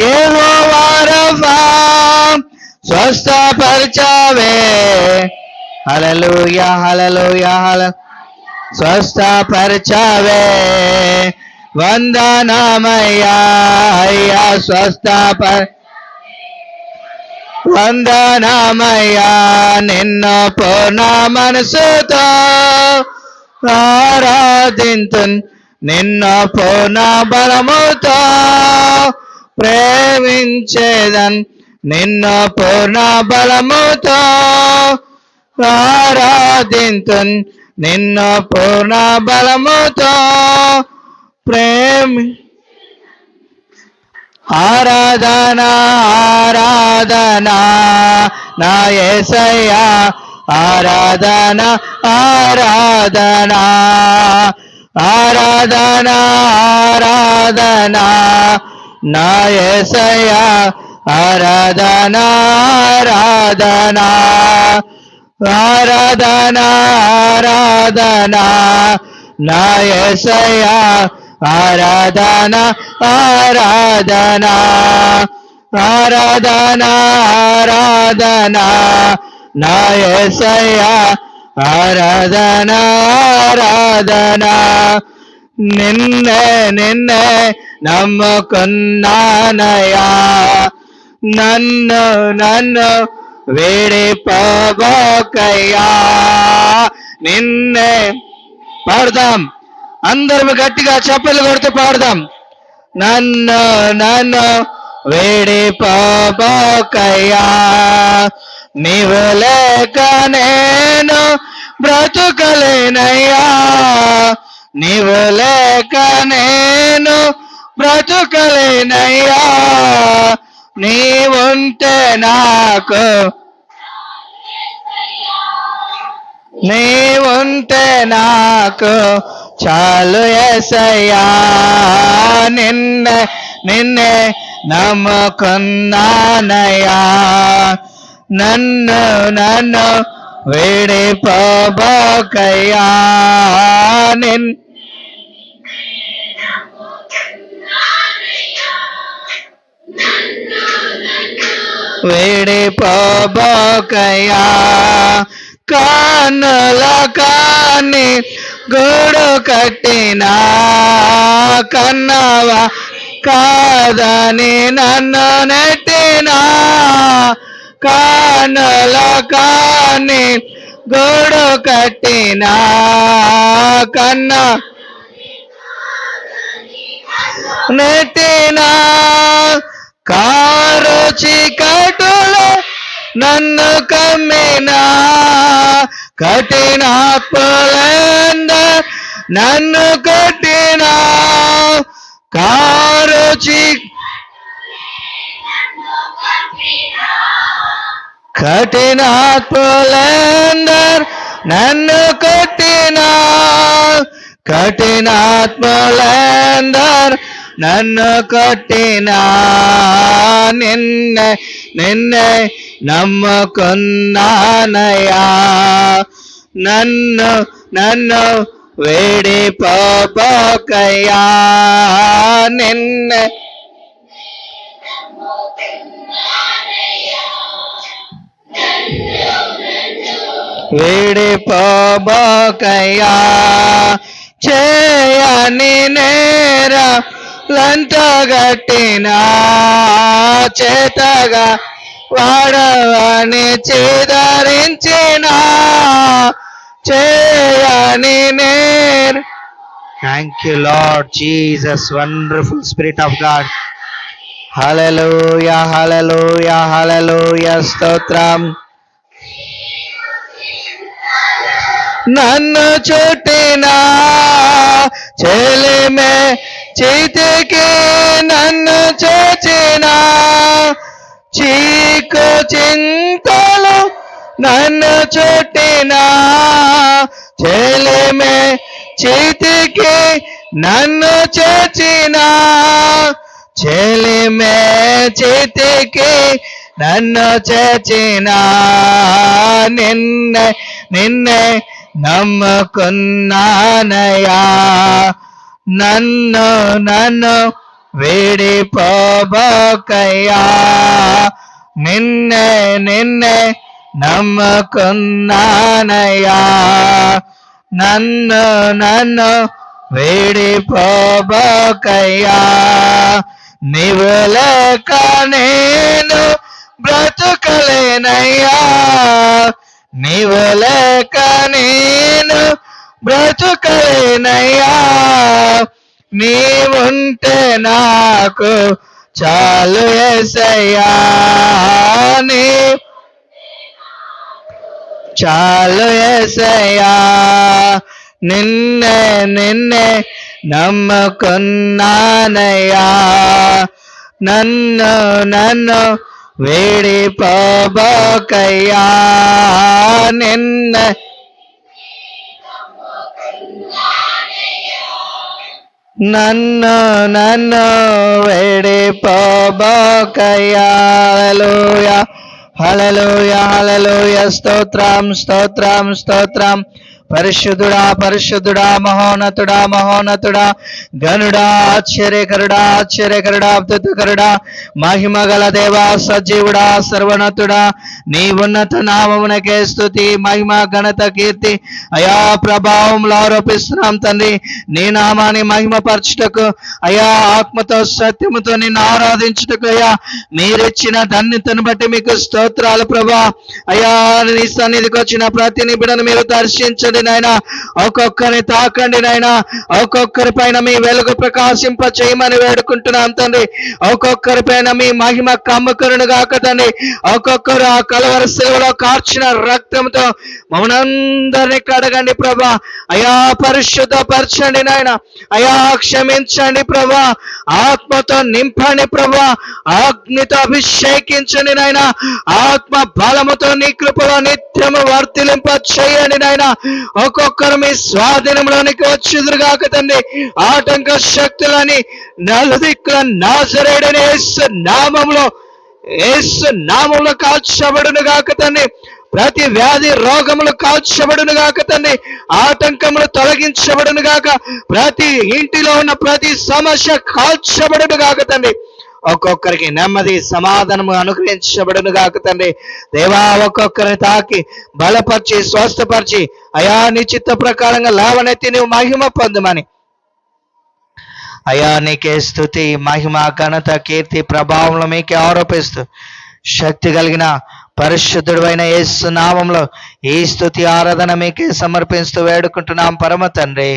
యెహోవారఫా స్వస్థపరచవే. హల్లెలూయా హల్లెలూయా హల్ల స్వస్థపరచవే. వందనమయ్యా అయ్యా స్వస్థపర వందనమయ్యా నిన్న పూర్ణ మనసుతో ఆరాధింతు నిన్న పూర్ణ బలముతో ప్రేమించేదన్ నిన్ను పూర్ణ బలముతో ఆరాధింతు నిన్ను పూర్ణ బలముతో ప్రేమి ఆరాధన ఆరాధన నా యేసయ్యా ఆరాధన ఆరాధన ఆరాధన ఆరాధన. నా యేసయ్యా ఆరాధన ఆరాధన ఆరాధనా ఆరాధనా నా యేసయ్యా ఆరాధన ఆరాధనా ఆరాధనా ఆరాధన నా యేసయ్యా ఆరాధన ఆరాధన. నిన్నే నిన్నే నమ్ముకున్నానయా నన్ను నన్ను వేడిపోబోకయ్యా నిన్నే పాడదాం. అందరం గట్టిగా చప్పలు కొడుతూ పాడదాం. నన్ను నన్ను వేడిపోబోకయ్యా నీవు లేక నేను బ్రతుకలేనయ్యా. నీవు లేక నేను బ్రతుకలేనయ్యా. నీవుంటే నాకు నీవుంటే నాకు చాలు ఎసయ్యా నిన్నే నిన్నే నమ్ముకున్నానయ్యా. నన్ను నన్ను వేడిపోబోకయ్యా నిన్. వేడిపోబోకయ్యా కానుల కాని గూడు కట్టినా కన్నవా కాదని నన్ను నెట్టినా కానుల కాని గోడు కట్టిన కన్న నెట్టిన కారు చీకటులు నన్ను కమ్మిన కఠిన పొలంద నన్ను కట్టిన కారు చీ కఠినాత్ములందర్ నన్ను కొట్టినా. కఠినాత్ములందర్ నన్ను కొట్టినా. నిన్నే నిన్నే నమ్ముకున్నానయ్యా. నన్ను నన్ను వేడిపోకయ్యా నిన్నే వేడిపోబోకయ్యా చేయని నేర లంటగట్టినా చేతగా వాడవని చేదరించిన చేయని నేర్. Thank you lord Jesus wonderful spirit of God hallelujah hallelujah hallelujah స్తోత్రం. నన్ను చుట్టినా చెలిమే చేతికి నన్ను చేచినా చీకు చింతలు నన్ను చుట్టినా చెలిమే చేతికి నన్ను చేచినా చెలిమే చేతికి నన్ను చేచినా నిన్నే నిన్నే నమ్ముకున్నానయా నన్ను నన్ను విడిపోబోకయ్యా. నిన్నే నిన్నే నమ్ముకున్నానయ్యా. నన్ను నన్ను విడిపోబోకయ్యా. నీవు నేను బ్రతుకలేనయ్యా. నీవు నేను బ్రతుకలేనయ్యా. నీవుంటే నాకు చాలు ఎసయ్యా నీ చాలు ఎసయ్యా నిన్నే నిన్నే నమ్మకున్నానయ్యా నన్ను నన్ను వేడిపోబోకయ్యా నిన్న నన్ను నన్ను వేడిపోబోకయ్యా హల్లెలూయా హల్లెలూయా హల్లెలూయా. స్తోత్రం స్తోత్రం స్తోత్రం. పరిశుద్ధుడా పరిశుద్ధుడా మహోన్నతుడా మహోన్నతుడా గనుడా ఆశ్చర్యకరుడా ఆశ్చర్యకరుడా అద్భుతకరుడా మహిమ గల దేవా సజీవుడా సర్వనతుడా నీ ఉన్నత నామమునకే స్థుతి మహిమ ఘనత కీర్తి. అయా ప్రభావంలో ఆరోపిస్తున్నాం తండ్రి. నీ నామాన్ని మహిమపరచుటకు అయా ఆత్మతో సత్యముతో నిన్ను ఆరాధించుటకు అయ్యా మీరిచ్చిన ధన్యతను బట్టి మీకు స్తోత్రాలు ప్రభా. అయ్యా నీ సన్నిధికి వచ్చిన ప్రతి నిబిడను మీరు దర్శించండి. నాయన. ఒక్కొక్కరిని తాకండి నాయన. ఒక్కొక్కరి పైన మీ వెలుగు ప్రకాశింప చేయమని వేడుకుంటున్నాం తండ్రి. ఒక్కొక్కరి పైన మీ మహిమ కమ్మకరును గాక తండ్రి. ఒక్కొక్కరు ఆ కలవర సేవలో కార్చిన రక్తంతో మమ్మల్ని కడగండి ప్రభా. అయా పరిశుద్ధ పరచండి నాయన. అయా క్షమించండి ప్రభా. ఆత్మతో నింపండి ప్రభా. అగ్నితో అభిషేకించండి నాయన. ఆత్మ బలముతో నీ కృపలో నిత్యము వర్తిలింప చేయండి నాయన. ఒక్కొక్కరు మీ స్వాధీనంలోనికి వచ్చుదురుగాక తండ్రి. ఆటంక శక్తులని నలుదిక్కుల నాజరేడని ఏసు నామంలో ఏసు నామంలో కాల్చబడును గాక తండ్రి. ప్రతి వ్యాధి రోగములు కాల్చబడును గాక తండ్రి. ఆటంకములు తొలగించబడును గాక ప్రతి ఇంటిలో ఉన్న ప్రతి సమస్య కాల్చబడును గాక తండ్రి. ఒక్కొక్కరికి నెమ్మది సమాధానము అనుగ్రహించబడును గాక తండ్రి. దేవా ఒక్కొక్కరిని తాకి బలపరిచి స్వస్థపరిచి అయా నీ చిత్త ప్రకారంగా లేవనెత్తి నువ్వు మహిమ పొందమని. అయా నీకే స్థుతి మహిమ ఘనత కీర్తి ప్రభావంలో మీకే ఆరోపిస్తూ శక్తి కలిగిన పరిశుద్ధుడైన యేసు నామంలో ఈ స్థుతి ఆరాధన మీకే సమర్పిస్తూ వేడుకుంటున్నాం పరమ తండ్రి.